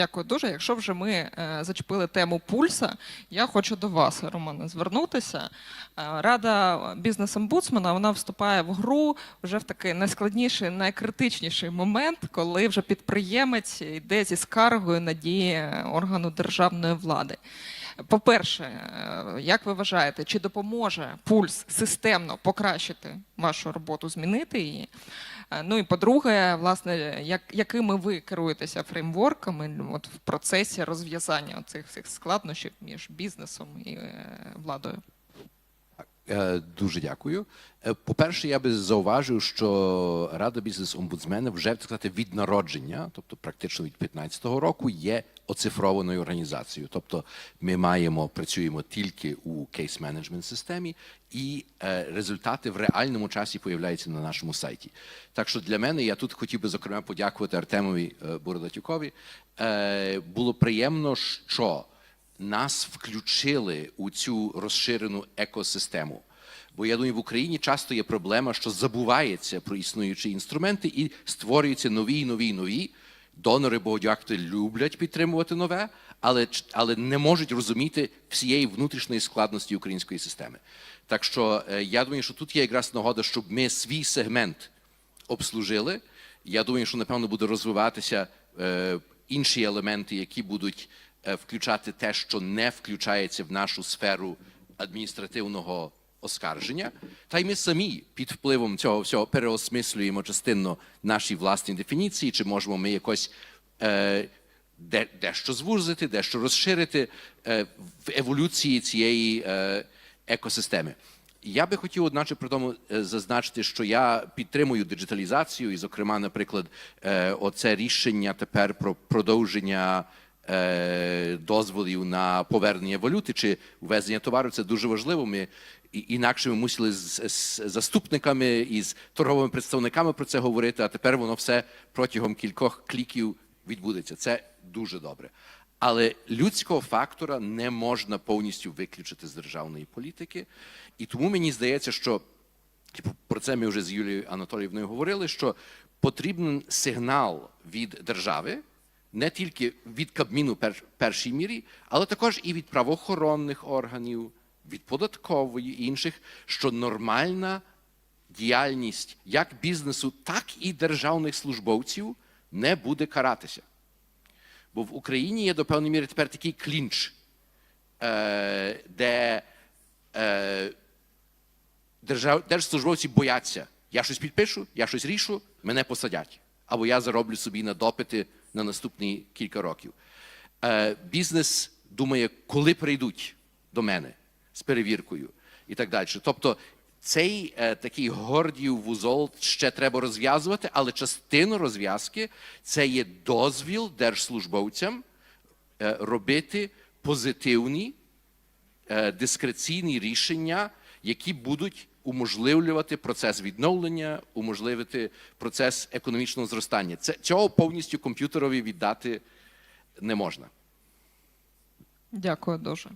Дякую дуже. Якщо вже ми е, зачепили тему пульса, я хочу до вас, Романе, звернутися. Е, Рада бізнес-омбудсмена вона вступає в гру вже в такий найскладніший, найкритичніший момент, коли вже підприємець йде зі скаргою на дії органу державної влади. По-перше, е, як ви вважаєте, чи допоможе пульс системно покращити вашу роботу, змінити її? Е, Ну і по-друге, власне, як, якими ви керуєтеся фреймворками от, в процесі розв'язання цих всіх складнощів між бізнесом і е, владою? Е, Дуже дякую. Е, По-перше, я би зауважив, що Рада бізнес-омбудсмена вже так сказати, від народження, тобто практично від 2015 року, є оцифрованою організацією. Тобто ми маємо, працюємо тільки у кейс-менеджмент системі, і е, результати в реальному часі появляються на нашому сайті. Так що для мене я тут хотів би зокрема подякувати Артемові Бородатюкові. Було приємно, що нас включили у цю розширену екосистему. Бо я думаю, в Україні часто є проблема, що забувається про існуючі інструменти і створюються нові, нові, нові. Донори Богодякти люблять підтримувати нове, але, але не можуть розуміти всієї внутрішньої складності української системи. Так що е, я думаю, що тут є якраз нагода, щоб ми свій сегмент обслужили. Я думаю, що напевно буде розвиватися е, інші елементи, які будуть включати те, що не включається в нашу сферу адміністративного оскарження. Та й ми самі під впливом цього всього переосмислюємо частинно наші власні дефініції, чи можемо ми якось е, де, дещо звузити, дещо розширити е, в еволюції цієї е, екосистеми. Я би хотів, одначе, при тому е, зазначити, що я підтримую диджиталізацію, і, зокрема, наприклад, е, оце рішення тепер про продовження е, дозволів на повернення валюти чи ввезення товару. Це дуже важливо. Ми інакше ми мусили з, з заступниками і з торговими представниками про це говорити. А тепер воно все протягом кількох кліків відбудеться. Це дуже добре. Але людського фактора не можна повністю виключити з державної політики. І тому мені здається, що про це ми вже з Юлією Анатоліївною говорили, що потрібен сигнал від держави, не тільки від Кабміну пер, першій мірі, але також і від правоохоронних органів, від податкової і інших, що нормальна діяльність як бізнесу, так і державних службовців не буде каратися. Бо в Україні є до певної міри тепер такий клінч, е, де е, держслужбовці бояться. Я щось підпишу, я щось рішу, мене посадять. Або я зароблю собі на допити на наступні кілька років. Е, бізнес думає, коли прийдуть до мене з перевіркою і так далі. Тобто цей е, такий гордів вузол ще треба розв'язувати, але частину розв'язки це є дозвіл держслужбовцям е, робити позитивні дискреційні рішення, які будуть уможливлювати процес відновлення, уможливити процес економічного зростання. Це цього повністю комп'ютерові віддати не можна. Дякую дуже.